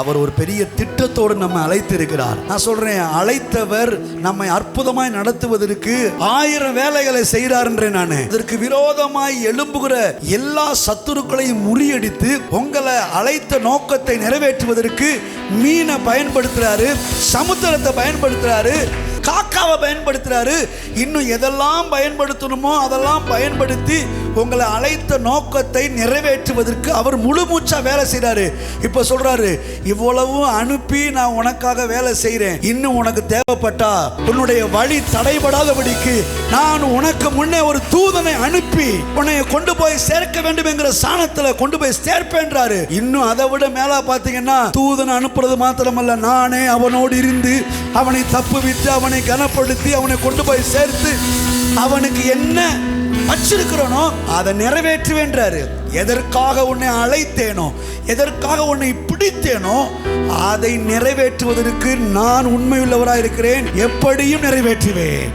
அவர் ஒரு பெரிய திட்டத்தோடு நம்ம அழைத்திருக்கிறார். நான் சொல்றேன் அழைத்தவர் நம்மை அற்புதமாய் நடத்துவதற்கு ஆயிரம் வேலைகளை செய்கிறார்ன்றேன் நான். இதற்கு விரோதமாய் எழும்புகிற எல்லா சத்துருக்களையும் முறியடித்து உங்களை அழைத்த நோக்கத்தை நிறைவேற்றுவதற்கு மீனை பயன்படுத்துறாரு சமுத்திரத்தை பயன்படுத்துறாரு காக்காவை பயன்படுத்துறாரு. இன்னும் எதெல்லாம் பயன்படுத்தணுமோ அதெல்லாம் பயன்படுத்தி உங்களை அழைத்த நோக்கத்தை நிறைவேற்றுவதற்கு அவர் முழு மூச்சா வேலை செய்கிறாரு இப்போ சொல்றாரு இவ்வளவும் அனுப்பி நான் உனக்காக வேலை செய்கிறேன் இன்னும் உனக்கு தேவைப்பட்டா உன்னுடைய வழி தடைபடாதபடிக்கு நான் உனக்கு முன்னே ஒரு தூதனை அனுப்பி உன்னை கொண்டு போய் சேர்க்க வேண்டும் என்கிற சாணத்தில் கொண்டு போய் சேர்ப்பேன்றாரு. இன்னும் அதை விட மேல பார்த்தீங்கன்னா தூதனை அனுப்புறது மாத்திரமல்ல. நானே அவனோடு இருந்து அவனை தப்பு விட்டு அவனை கனப்படுத்தி அவனை கொண்டு போய் சேர்த்து அவனுக்கு என்ன வச்சிருக்கிறோனோ அதை நிறைவேற்றுவேன்றாரு. எதற்காக உன்னை அழைத்தேனோ எதற்காக உன்னை பிடித்தேனோ அதை நிறைவேற்றுவதற்கு நான் உண்மையுள்ளவராக இருக்கிறேன் எப்படியும் நிறைவேற்றுவேன்.